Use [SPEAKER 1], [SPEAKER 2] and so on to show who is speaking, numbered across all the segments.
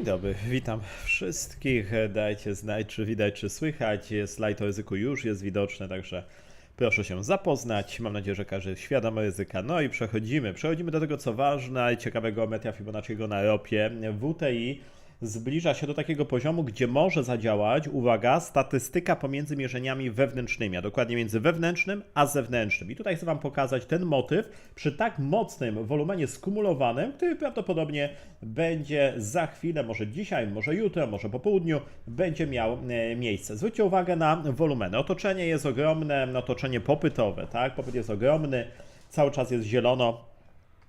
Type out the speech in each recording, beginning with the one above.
[SPEAKER 1] Dzień dobry, witam wszystkich. Dajcie znać, czy widać, czy słychać. Slajd o ryzyku już jest widoczny, także proszę się zapoznać. Mam nadzieję, że każdy jest świadomy ryzyka. No i przechodzimy. Przechodzimy do tego, co ważne i ciekawego metra Fibonacciego na ropie. WTI zbliża się do takiego poziomu, gdzie może zadziałać, uwaga, statystyka pomiędzy mierzeniami wewnętrznymi, a dokładnie między wewnętrznym a zewnętrznym. I tutaj chcę Wam pokazać ten motyw przy tak mocnym wolumenie skumulowanym, który prawdopodobnie będzie za chwilę, może dzisiaj, może jutro, może po południu, będzie miał e, miejsce. Zwróćcie uwagę na wolumeny. Otoczenie jest ogromne, otoczenie popytowe, tak? Popyt jest ogromny, cały czas jest zielono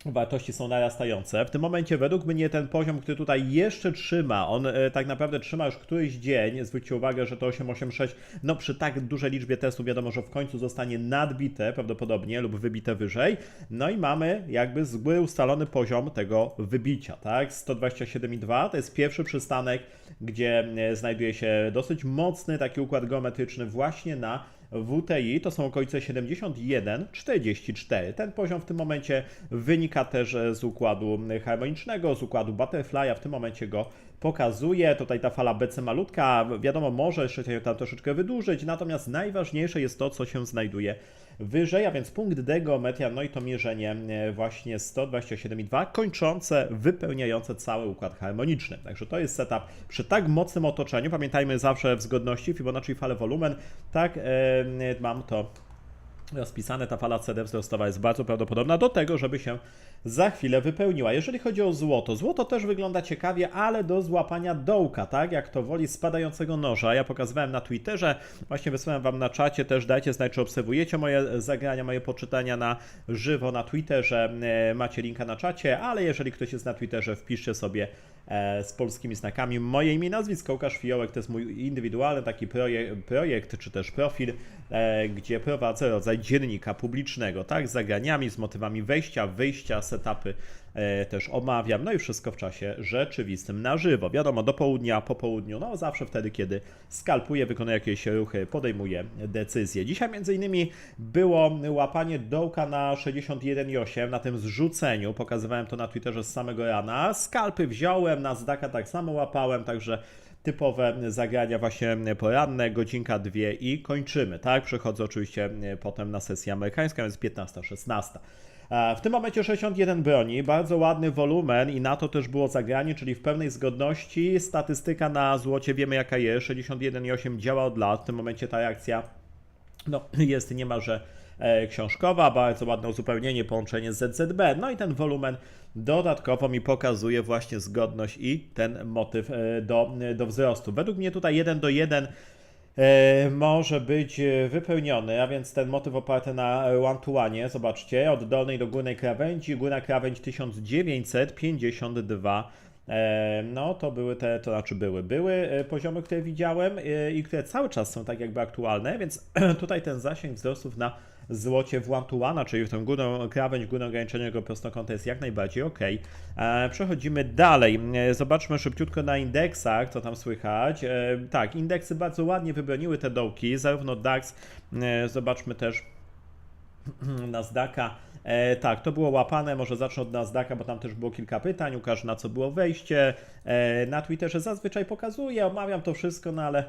[SPEAKER 1] wartości są narastające. W tym momencie według mnie ten poziom, który tutaj jeszcze trzyma, on e, tak naprawdę trzyma już któryś dzień. Zwróćcie uwagę, że to 886, no przy tak dużej liczbie testów wiadomo, że w końcu zostanie nadbite prawdopodobnie lub wybite wyżej. No i mamy jakby z góry ustalony poziom tego wybicia, tak? 127,2 to jest pierwszy przystanek, gdzie e, znajduje się dosyć mocny taki układ geometryczny właśnie na WTI to są okolice 71,44. Ten poziom w tym momencie wynika też z układu harmonicznego, z układu Butterfly'a. W tym momencie go pokazuje. Tutaj ta fala BC malutka, wiadomo, może jeszcze się tam troszeczkę wydłużyć, natomiast najważniejsze jest to, co się znajduje wyżej, a więc punkt D geometria, no i to mierzenie e, właśnie 127,2, kończące, wypełniające cały układ harmoniczny. Także to jest setup przy tak mocnym otoczeniu. Pamiętajmy zawsze w zgodności Fibonacci fale wolumen. Tak, e, mam to rozpisane, ta fala CD wzrostowa jest bardzo prawdopodobna do tego, żeby się za chwilę wypełniła. Jeżeli chodzi o złoto, złoto też wygląda ciekawie, ale do złapania dołka, tak jak to woli spadającego noża. Ja pokazywałem na Twitterze, właśnie wysłałem Wam na czacie, też dajcie znać, czy obserwujecie moje zagrania, moje poczytania na żywo na Twitterze, e, macie linka na czacie, ale jeżeli ktoś jest na Twitterze, wpiszcie sobie e, z polskimi znakami moje imię i nazwisko, Łukasz Fiołek, to jest mój indywidualny taki projekt, projekt czy też profil, e, gdzie prowadzę rodzaj dziennika publicznego, tak, z zagraniami, z motywami wejścia, wyjścia, setupy e, też omawiam, no i wszystko w czasie rzeczywistym na żywo. Wiadomo, do południa, po południu, no zawsze wtedy, kiedy skalpuję, wykonuję jakieś ruchy, podejmuję decyzje. Dzisiaj między innymi było łapanie dołka na 61,8 na tym zrzuceniu, pokazywałem to na Twitterze z samego rana. Skalpy wziąłem, na zdaka tak samo łapałem, także typowe zagrania właśnie poranne, godzinka, dwie i kończymy, tak? Przechodzę oczywiście potem na sesję amerykańską, jest 15-16. E, W tym momencie 61 broni, bardzo ładny wolumen i na to też było zagranie, czyli w pewnej zgodności. Statystyka na złocie wiemy jaka jest, 61,8 działa od lat, w tym momencie ta reakcja no, jest niemalże e, książkowa, bardzo ładne uzupełnienie, połączenie z ZZB, no i ten wolumen dodatkowo mi pokazuje właśnie zgodność i ten motyw e, do, do wzrostu. Według mnie tutaj 1 do 1 e, może być e, wypełniony, a więc ten motyw oparty na to one, zobaczcie, od dolnej do górnej krawędzi, górna krawędź 1952 E, No, to były te, to znaczy były, były e, poziomy, które widziałem e, i które cały czas są tak jakby aktualne, więc tutaj ten zasięg wzrostów na złocie w one to one, czyli w tę górną krawędź, górne ograniczenie tego prostokąta jest jak najbardziej ok. Przechodzimy dalej. E, Zobaczmy szybciutko na indeksach, co tam słychać. E, Tak, indeksy bardzo ładnie wybroniły te dołki, zarówno DAX, e, zobaczmy też Nasdaka. E, tak, to było łapane. Może zacznę od Nasdaka, bo tam też było kilka pytań. Ukaż na co było wejście. E, na Twitterze zazwyczaj pokazuję, omawiam to wszystko, no ale e,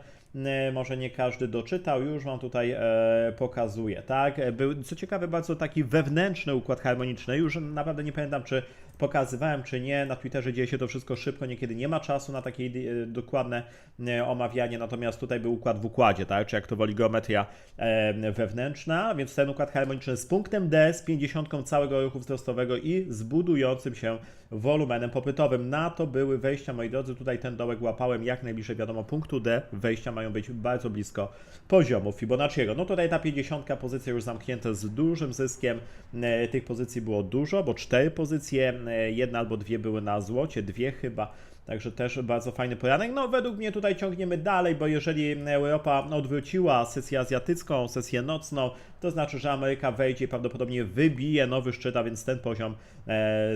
[SPEAKER 1] może nie każdy doczytał. Już Wam tutaj e, pokazuję. Tak, E, był co ciekawe bardzo taki wewnętrzny układ harmoniczny. Już naprawdę nie pamiętam, czy pokazywałem, czy nie. Na Twitterze dzieje się to wszystko szybko, niekiedy nie ma czasu na takie e, dokładne e, omawianie, natomiast tutaj był układ w układzie, tak, czy jak to woli geometria e, wewnętrzna, więc ten układ harmoniczny z punktem D, z 50 całego ruchu wzrostowego i z budującym się wolumenem popytowym. Na to były wejścia, moi drodzy, tutaj ten dołek łapałem jak najbliżej, wiadomo, punktu D, wejścia mają być bardzo blisko poziomu Fibonacciego. No tutaj ta 50 pozycja już zamknięta z dużym zyskiem, E, tych pozycji było dużo, bo cztery pozycje, e, jedna albo dwie były na złocie, dwie chyba, Także też bardzo fajny poranek. No, według mnie tutaj ciągniemy dalej, bo jeżeli Europa odwróciła sesję azjatycką, sesję nocną, to znaczy, że Ameryka wejdzie i prawdopodobnie wybije nowy szczyt, a więc ten poziom e,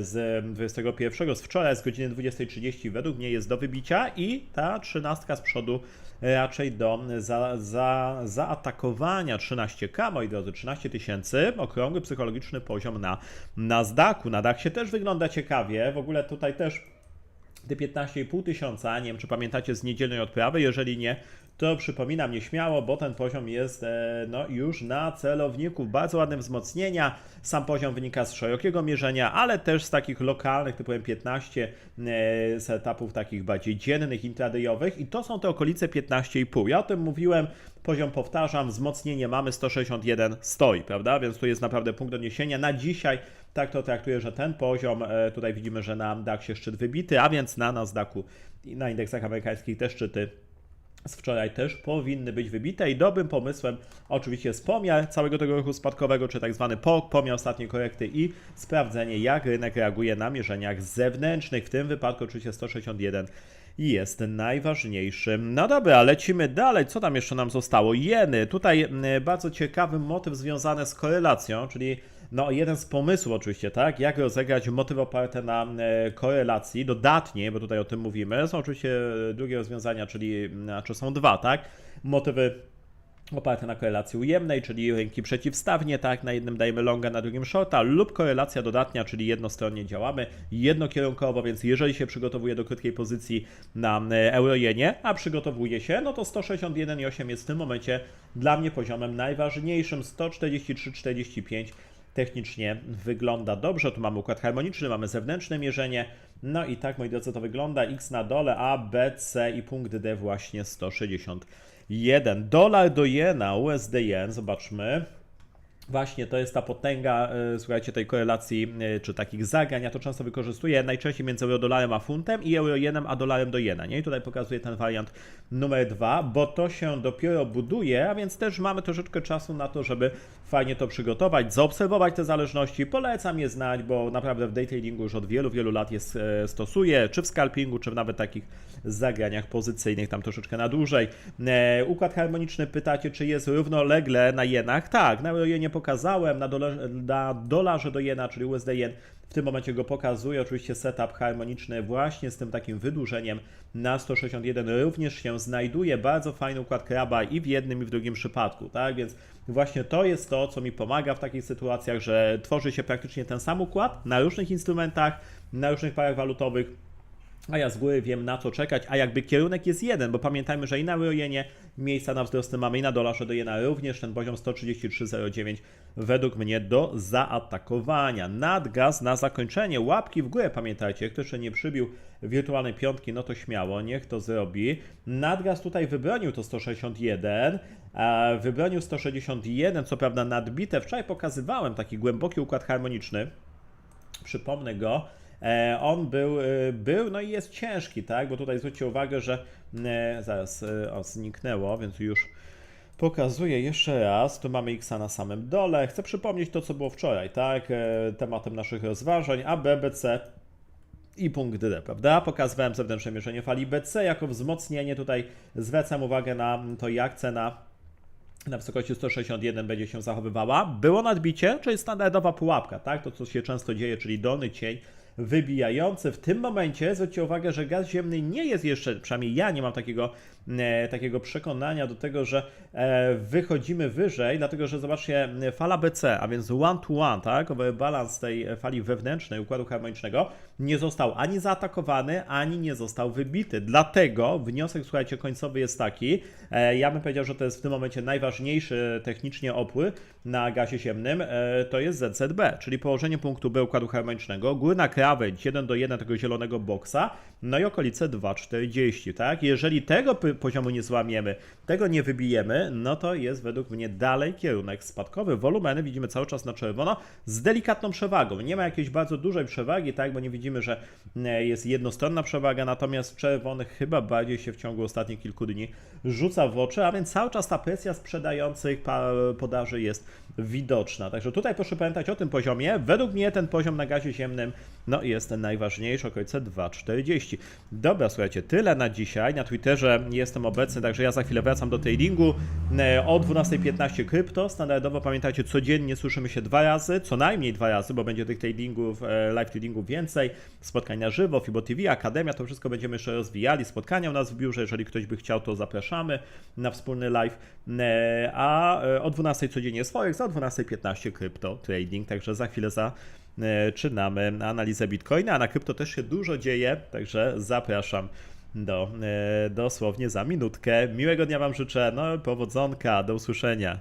[SPEAKER 1] z 21 z wczoraj, z godziny 20.30 według mnie jest do wybicia i ta trzynastka z przodu raczej do za, za, zaatakowania 13K, moi drodzy, 13 tysięcy, okrągły psychologiczny poziom na Nasdaqu. Na Dachsie też wygląda ciekawie, w ogóle tutaj też te 15,5 tysiąca, nie wiem czy pamiętacie z niedzielnej odprawy, jeżeli nie, to przypominam nieśmiało, bo ten poziom jest e, no, już na celowniku. Bardzo ładne wzmocnienia. Sam poziom wynika z szerokiego mierzenia, ale też z takich lokalnych, typu M15 e, setupów takich bardziej dziennych, intradayowych i to są te okolice 15,5. Ja o tym mówiłem, poziom powtarzam, wzmocnienie mamy 161 stoi, prawda? Więc tu jest naprawdę punkt odniesienia. Na dzisiaj tak to traktuję, że ten poziom, e, tutaj widzimy, że na DAX szczyt wybity, a więc na Nasdaqu i na indeksach amerykańskich te szczyty z wczoraj też powinny być wybite i dobrym pomysłem oczywiście jest pomiar całego tego ruchu spadkowego, czy tak zwany POK, pomiar ostatniej korekty i sprawdzenie jak rynek reaguje na mierzeniach zewnętrznych, w tym wypadku oczywiście 161 jest najważniejszym. No dobra, lecimy dalej. Co tam jeszcze nam zostało? Jeny. Tutaj mm, bardzo ciekawy motyw związany z korelacją, czyli no, jeden z pomysłów oczywiście, tak, jak rozegrać motywy oparte na e, korelacji dodatnie, bo tutaj o tym mówimy. Są oczywiście drugie rozwiązania, czyli znaczy są dwa, tak, motywy oparte na korelacji ujemnej, czyli rynki przeciwstawnie, tak, na jednym dajemy longa, na drugim shorta, lub korelacja dodatnia, czyli jednostronnie działamy, jednokierunkowo, więc jeżeli się przygotowuje do krótkiej pozycji na e, eurojenie, a przygotowuje się, no to 161,8 jest w tym momencie dla mnie poziomem najważniejszym, 143,45 technicznie wygląda dobrze. Tu mamy układ harmoniczny, mamy zewnętrzne mierzenie. No i tak, moi drodzy, to wygląda. X na dole, A, B, C i punkt D właśnie 161. Dolar do jena, USD jen, zobaczmy. Właśnie to jest ta potęga, e, słuchajcie, tej korelacji, e, czy takich zagrań. Ja to często wykorzystuję najczęściej między eurodolarem a funtem i eurojenem a dolarem do jena. Nie? I tutaj pokazuję ten wariant numer dwa, bo to się dopiero buduje, a więc też mamy troszeczkę czasu na to, żeby fajnie to przygotować, zaobserwować te zależności. Polecam je znać, bo naprawdę w day tradingu już od wielu, wielu lat je e, stosuję, czy w scalpingu, czy w nawet takich zagraniach pozycyjnych, tam troszeczkę na dłużej. Układ harmoniczny pytacie, czy jest równolegle na jenach? Tak, na eurojenie pokazałem na dolarze, na dolarze do jena, czyli USD jen. Tym momencie go pokazuję. Oczywiście setup harmoniczny właśnie z tym takim wydłużeniem na 161 również się znajduje. Bardzo fajny układ kraba i w jednym i w drugim przypadku, tak? Więc właśnie to jest to, co mi pomaga w takich sytuacjach, że tworzy się praktycznie ten sam układ na różnych instrumentach, na różnych parach walutowych a ja z góry wiem na co czekać, a jakby kierunek jest jeden, bo pamiętajmy, że i na eurojenie miejsca na wzrosty mamy i na dolarze do jena również ten poziom 133,09 według mnie do zaatakowania. Nadgaz na zakończenie, łapki w górę pamiętajcie, kto jeszcze nie przybił wirtualnej piątki, no to śmiało, niech to zrobi. Nadgaz tutaj wybronił to 161, wybronił 161, co prawda nadbite, wczoraj pokazywałem taki głęboki układ harmoniczny, przypomnę go, on był, e, był, no i jest ciężki, tak? Bo tutaj zwróćcie uwagę, że e, zaraz o, zniknęło, więc już pokazuję jeszcze raz. Tu mamy X na samym dole. Chcę przypomnieć to, co było wczoraj, tak? Tematem naszych rozważań, A, B, B, C i punkt D, prawda? Pokazywałem zewnętrzne mieszanie fali BC jako wzmocnienie. Tutaj zwracam uwagę na to, jak cena na wysokości 161 będzie się zachowywała. Było nadbicie, czyli standardowa pułapka, tak? To, co się często dzieje, czyli dolny cień wybijający. W tym momencie zwróćcie uwagę, że gaz ziemny nie jest jeszcze, przynajmniej ja nie mam takiego, e, takiego przekonania do tego, że e, wychodzimy wyżej, dlatego że zobaczcie, fala BC, a więc one to one, tak, balans tej fali wewnętrznej układu harmonicznego nie został ani zaatakowany, ani nie został wybity. Dlatego wniosek, słuchajcie, końcowy jest taki, e, ja bym powiedział, że to jest w tym momencie najważniejszy technicznie opły na gazie ziemnym, e, to jest ZZB, czyli położenie punktu B układu harmonicznego, górna krawędź 1 do 1 tego zielonego boksa, no i okolice 2,40, tak? Jeżeli tego poziomu nie złamiemy, tego nie wybijemy, no to jest według mnie dalej kierunek spadkowy. Wolumeny widzimy cały czas na czerwono z delikatną przewagą. Nie ma jakiejś bardzo dużej przewagi, tak? Bo nie widzimy, że e, jest jednostronna przewaga, natomiast czerwony chyba bardziej się w ciągu ostatnich kilku dni rzuca w oczy, a więc cały czas ta presja sprzedających podaży jest widoczna. Także tutaj proszę pamiętać o tym poziomie. Według mnie ten poziom na gazie ziemnym no jest najważniejszy, okolice 2,40. Dobra, słuchajcie, tyle na dzisiaj. Na Twitterze jestem obecny, także ja za chwilę wracam do tradingu. E, o 12.15 krypto. Standardowo pamiętajcie, codziennie słyszymy się dwa razy, co najmniej dwa razy, bo będzie tych tradingów, e, live tradingów więcej. Spotkań na żywo, Fibo TV, Akademia, to wszystko będziemy jeszcze rozwijali. Spotkania u nas w biurze, jeżeli ktoś by chciał, to zapraszamy na wspólny live. E, a o 12 codziennie swoich o 12.15 krypto trading, także za chwilę zaczynamy analizę Bitcoina, a na krypto też się dużo dzieje, także zapraszam do, e, dosłownie za minutkę. Miłego dnia Wam życzę, no powodzonka, do usłyszenia.